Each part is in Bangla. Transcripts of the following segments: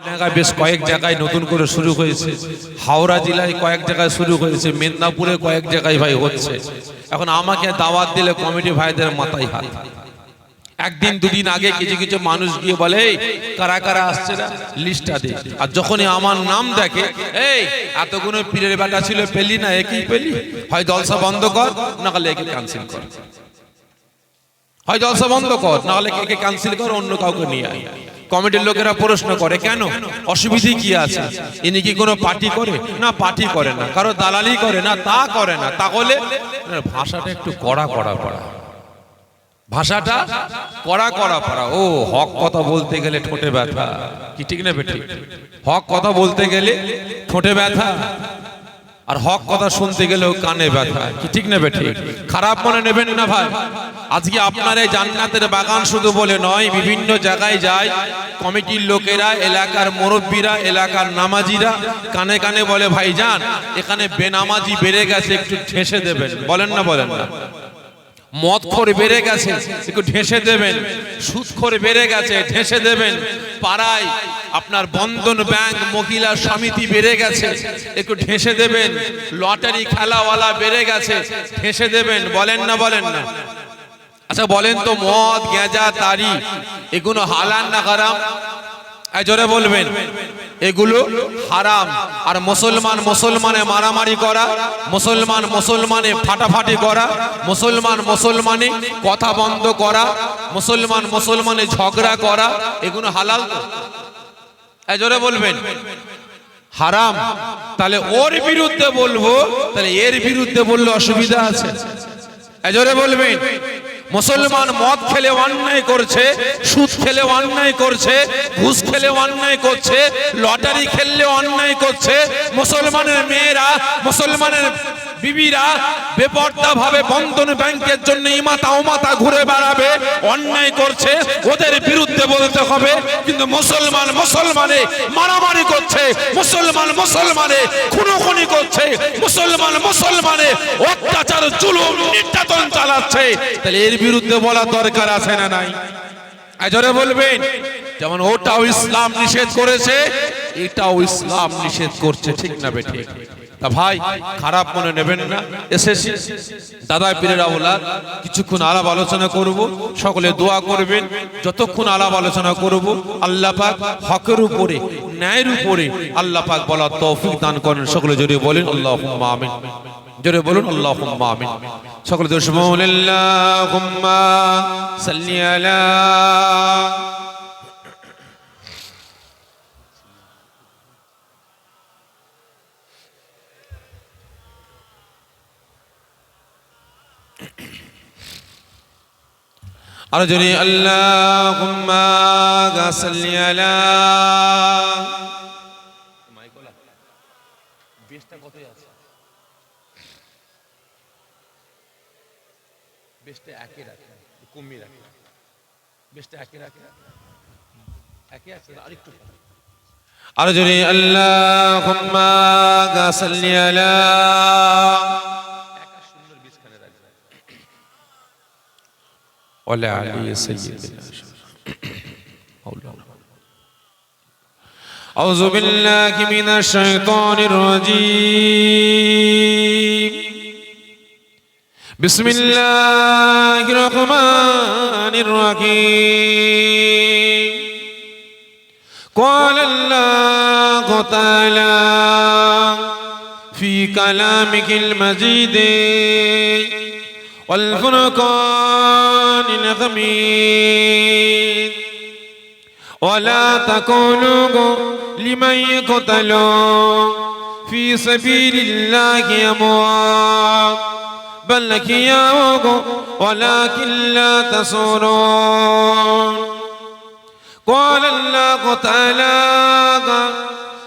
জায়গায় বেশ কয়েক জায়গায় নতুন করে শুরু হয়েছে। হাওড়া জেলায় কয়েক জায়গায় শুরু হয়েছে। মেদিনীপুরে কয়েক জায়গায় ভাই হচ্ছে। এখন আমাকে দাওয়াত দিলে কমিটি ভাইদের মাথায় হাত। একদিন, দুদিন আগে কিছু কিছু মানুষ গিয়ে বলে কারা কারা আসছে না? লিস্টটা দে। আর যখনই আমার নাম দেখে, এই, এতগুলো পীরের বেটা ছিল, পেলি না? একই পেলি? হয় জলসা বন্ধ কর, না হলে একে ক্যান্সেল কর। হয় জলসা বন্ধ কর, না হলে একে ক্যান্সেল কর, অন্য কাউকে নিয়ে আয়। কমিটির লোকেরা প্রশ্ন করে, কেন? অসুবিধে কি আছে? ইনি কি কোনো পার্টি করে? না, পার্টি করে না। কারও দালালি করে না, তা করে না। তাহলে ভাষাটা একটু কড়া কড়া পড়া ভাষাটা কড়া কড়া পড়া ও, হক কথা বলতে গেলে ঠোঁটে ব্যথা। কি ঠিক না, বেঠিক? হক কথা বলতে গেলে ঠোঁটে ব্যথা। আর হক কথা শুনতে গেলেও কানে ব্যথা। কি ঠিক নেবে ঠিক? খারাপ মনে নেবেন না ভাই। আজকে আপনার এই জান্নাতের বাগান শুধু বলে নয়, বিভিন্ন জায়গায় যায়। কমিটির লোকেরা, এলাকার মুরব্বীরা, এলাকার নামাজিরা কানে কানে বলে ভাই যান এখানে বেনামাজি বেড়ে গেছে, একটু ঠেসে দেবেন। বলেন না বলেন না। মদ খোর বেড়ে গেছে। একটু ঢেসে দেবেন। সুদ খোর বেড়ে গেছে ঢেসে দেবেন। পাড়ায় আপনার বন্ধন ব্যাংক মহিলা সমিতি বেড়ে গেছে। একটু ঢেসে দেবেন। লটারি খেলাওয়ালা বেড়ে গেছে। ঢেসে দেবেন। বলেন না বলেন না। আচ্ছা বলেন তো মদ গেঁজা তারি এগুলো হালান না হারাম? জোরে বলবেন। এগুলো হারাম। আর মুসলমান মুসলমানে মারামারি করা, মুসলমান মুসলমানে ফাটাফাটি করা, মুসলমান মুসলমানে কথা বন্ধ করা, মুসলমান মুসলমানে ঝগড়া করা, এগুলো হালাল জোরে বলবেন। হারাম। তাহলে ওর বিরুদ্ধে বলব, তাহলে এর বিরুদ্ধে বললে অসুবিধা আছে। এই জোরে বলবেন। মুসলমান মদ খেলে অন্যায় করছে, সুদ খেলে অন্যায় করছে, ঘুষ খেলে অন্যায় করছে, লটারি খেললে অন্যায় করছে। মুসলমানের মেয়েরা, মুসলমানের বিবিরা বেপর্দা ভাবে বন্ধন ব্যাংকের জন্য ইমাতা ওমাতা ঘুরে বেড়াবে, অন্যায় করছে। ওদের বিরুদ্ধে বলতে হবে, কিন্তু মুসলমান মুসলমানে মারামারি করছে, মুসলমান মুসলমানে খুনোখুনি করছে মুসলমান, মুসলমানে অত্যাচার, জুলুম, নির্যাতন চালাচ্ছে। তাহলে এর বিরুদ্ধে বলা দরকার আছে না নাই? আজরে বলবেন, যেমন ওটাও ইসলাম নিষেধ করেছে, এটাও ইসলাম নিষেধ করছে, ঠিক না বেঠে তা ভাই, খারাপ মনে নেবেন না। এসেছি দাদা পীরের আওলাদ, কিছুক্ষণ আলাপ আলোচনা করব, সকলে দোয়া করবেন। যতক্ষণ আলাপ আলোচনা করব, আল্লাহ পাক হকের উপরে, ন্যায়ের উপরে আল্লাহ পাক বলার তৌফিক দান করেন। সকলে জড়িয়ে বলেন আল্লাহ আমিন। জোরে বলুন আল্লাহ আমিন। সকলে দোষ আল্লাহুম্মা সাল্লি আলা আরও জোরে আল্লাহুম্মা সাল্লি আলা বেশটা একে রাখে কমিয়ে রাখে বেশটা একে রাখে একে আছে আরেকটু আরও জোরে আল্লাহুম্মা সাল্লি আলা وعلى علي سيدنا مولانا. أعوذ بالله من الشيطان الرجيم. بسم الله الرحمن الرحيم. قال الله تعالى في كلامك المجيد. والفرقان الحميد ولا تقولوا لمن يقتل في سبيل الله أموات. بل أحياء ولكن لا تشعرون قال الله تعالى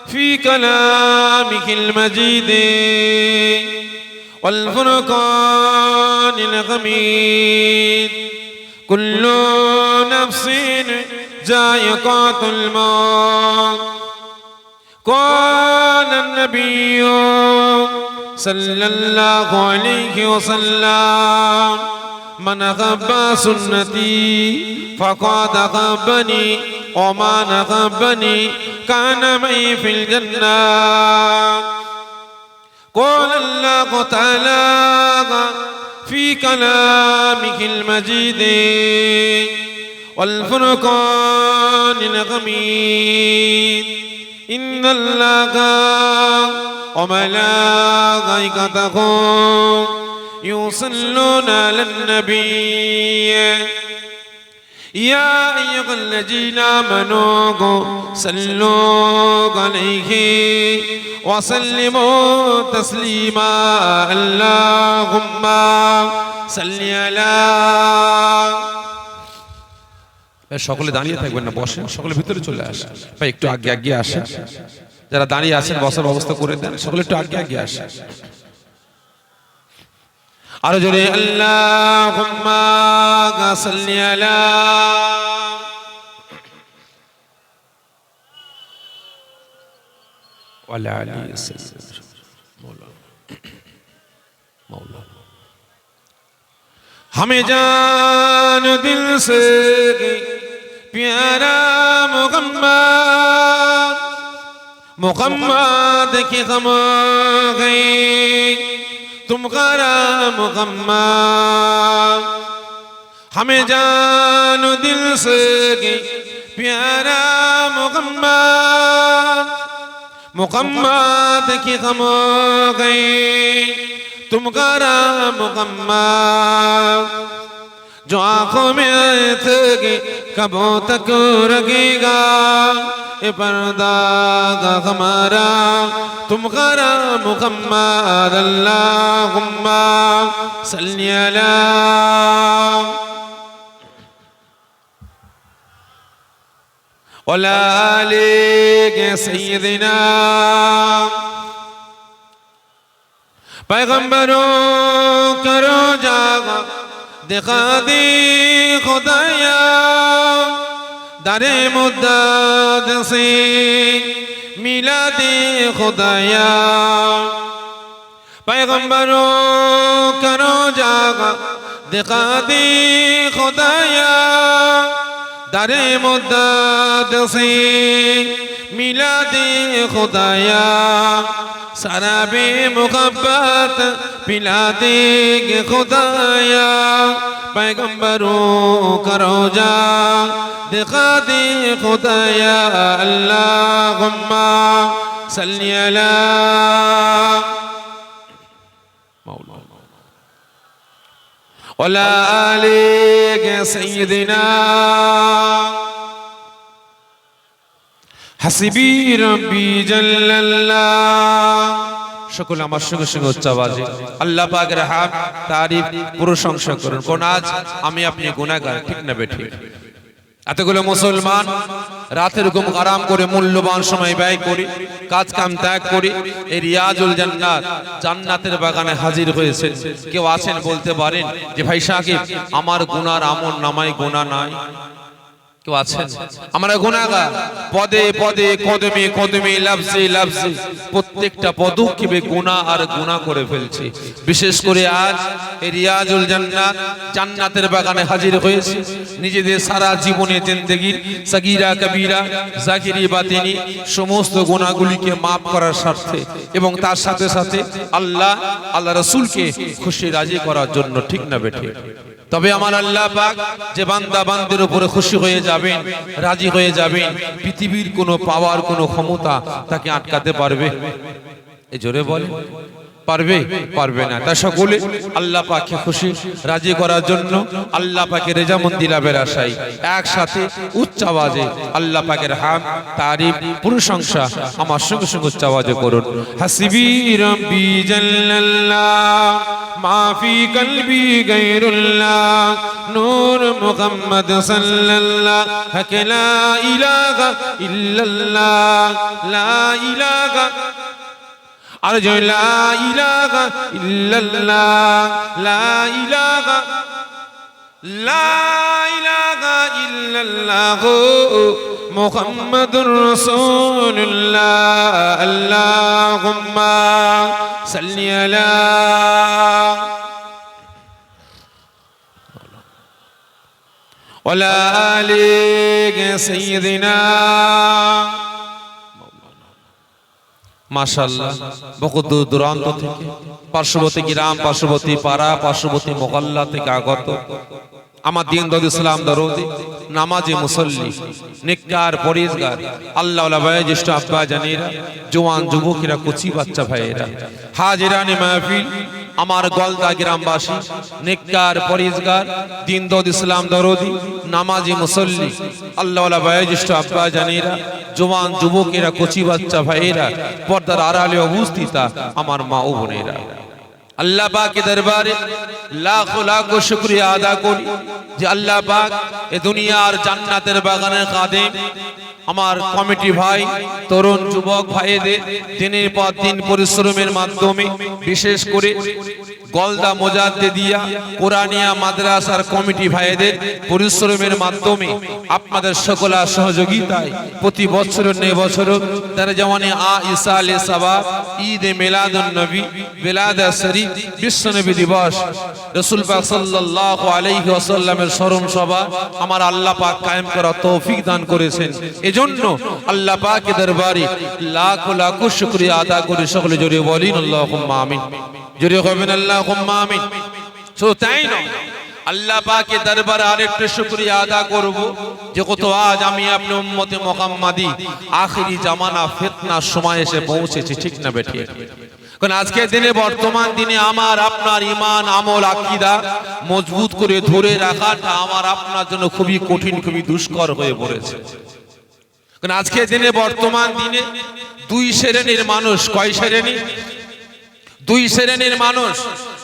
في كلامه المجيد والفرقان الحميد كل نفس ذائقة الموت. قال النبي صلى الله عليه وسلم من أحب سنتي فقد أحبني ومن أحبني كان معي في الجنة. قال الله تعالى في كلامه المجيد والفرقان الغميد إن الله وملائكته يصلون على النبي يا أيها الذين آمنوا صلوا عليه وسلموا تسليما اللهم صل على সকলে দাঁড়িয়ে থাকবেন না বসেন সকলে ভিতরে চলে আসেন ভাই একটু আগে আগে আসেন যারা দাঁড়িয়ে আছেন বসার ব্যবস্থা করে দেন সকলে একটু আগে আগে আসেন মৌলা हमें जान दिल से प्यारा मुकम्मद मुकम्मद की हम गए तुम्हारा मुकम्मद हमें जान दिल से प्यारा मुकम्मद मुकम्मद की हम गए तुम्हारा मुकम्मल जो جو آنکھوں میں آئے تھے کبوں تک رکھے گا۔ اے پردہ ہمارا، تم غرا محمد اللہم صلی اللہ۔ ولا علیک سیدنا۔ پیغمبروں کرو جاگا দেখা দি খোদায়ারে মুদ্দ মিলা দি খোদায়া। পায়গম্বর কেন জাগা দেখা দি খোদায়া তারে মোদাদসে মিলাদে খোদায়া সারাবে মোহাব্বত পিলাদে খোদায়া پیغمبروں کرو جا دکھا دے خدایا اللہم صلی اللہ ولا آلك سيدنا হাসিবি রব্বি জাল্লাল্লাহ সকল আমার সঙ্গে সঙ্গে উচ্চাবাজে আল্লাহ পাকের হাত তারিফ প্রশংসা করুন কোন আজ আমি আপনি গুনাহগার ঠিক না বেঠি এতগুলো মুসলমান রাতের ঘুম আরাম করে মূল্যবান সময় ব্যয় করি, কাজ কাম ত্যাগ করি, এই রিয়াজুল জান্নাত জান্নাতের বাগানে হাজির হয়েছে। কেউ আছেন বলতে পারেন যে, ভাই সাহেব আমার গুনার আমল নামায় গুণা নাই। কেউ আছেন? আমরা গুনাহগার পদে পদে কদমে কদমে লাফজে লাফজে প্রত্যেকটা পদক্ষেপে গুনাহ আর গুনাহ করে ফেলছি। বিশেষ করে আজ এই রিয়াজুল জান্নাত জান্নাতের বাগানে হাজির হয়েছে। নিজেদের সারা জীবনে জিন্দেগির সাগিরা কবিরা জাকিরি বাতিনি সমস্ত গুনাহগুলিকে মাফ করার স্বার্থে এবং তার সাথে সাথে আল্লাহ আল্লাহ রসুলকে খুশি রাজি করার জন্য ঠিক না বেঠে তবে আমার আল্লাহ পাক যে বান্দা বান্দের উপরে খুশি হয়ে যাবেন, রাজি হয়ে যাবেন, পৃথিবীর কোনো পাওয়ার কোনো ক্ষমতা তাকে আটকাতে পারবে। এই জোরে বলে পারবে? পারবে না। তা সকলে আল্লাহ পাকে খুশি, রাজি করার জন্য আল্লাহ পাকে রেজামন্দি লাভের আশাই একসাথে উচ্চ আল্লাহ পাকের হাম, তারিফ, প্রশংসা আমার সঙ্গে সঙ্গে উচ্চ করুন। হাসিবি রব্বি জাল্লাল্লাহ, মাফি কলবি গায়রুল্লাহ, নূর মুহাম্মদ সাল্লাল্লাহ, হক লা ইলাহা ইল্লাল্লাহ, লা ইলাহা আর যে লা ইলাহা ইল্লাল্লাহ লা ইলাহা লা ইলাহা ইল্লাল্লাহ মুহাম্মাদুর রাসূলুল্লাহ আল্লাহুম্মা সাল্লি আলা ولا آلك سيدنا মাশাল্লাহ দূর দূরান্ত থেকে, পার্শ্ববর্তী গ্রাম, পার্শ্ববর্তী পাড়া, পার্শ্ববর্তী মোকাল্লা থেকে আগত আমার দিন দদ ইসলাম দরদি, নামাজি মুসল্লি, নিকার, পরিষ্কার আল্লাহ জ্যেষ্ঠ আব্বা জানিরা, জোয়ান যুবকেরা, কচি বাচ্চা ভাইয়েরা, হাজিরানি মাহফিল আমার গলদা গ্রামবাসী নিকার পরিজগার দিন দদ ইসলাম দরদি, নামাজি মুসল্লি আল্লাহ জ্যেষ্ঠ আব্বা জানিরা, জোয়ান যুবকেরা, কচি বাচ্চা ভাইয়েরা, পর্দার আড়ালে অবস্থিতা আমার মা ও বোনেরা। আল্লাহ পাকের দরবারে লাখ লাখ শুকরিয়া আদা করি যে আল্লাহ পাক এ দুনিয়ার জান্নাতের বাগানের কাঁদে আমার কমিটি ভাই, তরুণ যুবক ভাইদের দিনের পর দিন পরিশ্রমের মাধ্যমে, বিশেষ করে গলদা মোজাদ্দে দিয়া কোরআনিয়া মাদ্রাসার কমিটি ভাইদের পরিশ্রমের মাধ্যমে আপনাদের সকলা সহযোগিতায় প্রতি বছর নে বছর তারা যেমন আ ইসা আলে সাবাব ঈদ এ মেলাদুন নবী বেলাদা শরীফ, বিশ্ব নবী দিবস, রসুল পাক সাল্লাল্লাহু আলাইহি ওয়াসাল্লামের স্মরণ সভা আমার আল্লাহ পাক কায়েম করা তৌফিক দান করেছেন। এজন্য আল্লাহ পাকের দরবারে লাখ লাখ শুকরিয়া আদা করে সকলে জোরে বলিন, আল্লাহুম্মা আমিন। জোরে হবেন আল্লাহুম্মা আমিন। শুধু তাই নয়, আল্লাহ পাকের দরবারে আরেকটা শুকরিয়া আদা করব যে কত আজ আমি আপনি উম্মতে মুহাম্মাদি আখেরি জামানা ফিতনার সময় এসে পৌঁছেছি, ঠিক না বেঠিক কারণ আজকের দিনে, বর্তমান দিনে আমার আপনার ইমান আমল, আকিদা মজবুত করে ধরে রাখাটা আমার আপনার জন্য খুবই কঠিন, খুবই দুষ্কর হয়ে পড়েছে। কারণ আজকের দিনে বর্তমান দিনে দুই শ্রেণির মানুষ, কয় শ্রেণি? দুই শ্রেণির মানুষ।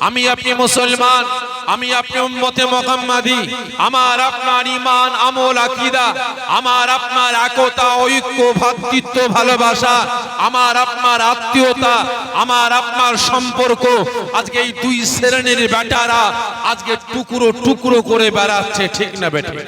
আমি আপনি মুসলমান, আমি আপনি উম্মতে মোহাম্মদী, আমার আপনার ইমান আমল, আকিদা, আমার আপনার একতা, ঐক্য, ভ্রাতৃত্ব, ভালোবাসা, আমার আপনার আত্মীয়তা, আমার আপনার সম্পর্ক। আজকে এই দুই শ্রেণির বেটারা আজকে টুকরো টুকরো করে বেড়াচ্ছে, ঠিক না বেটে?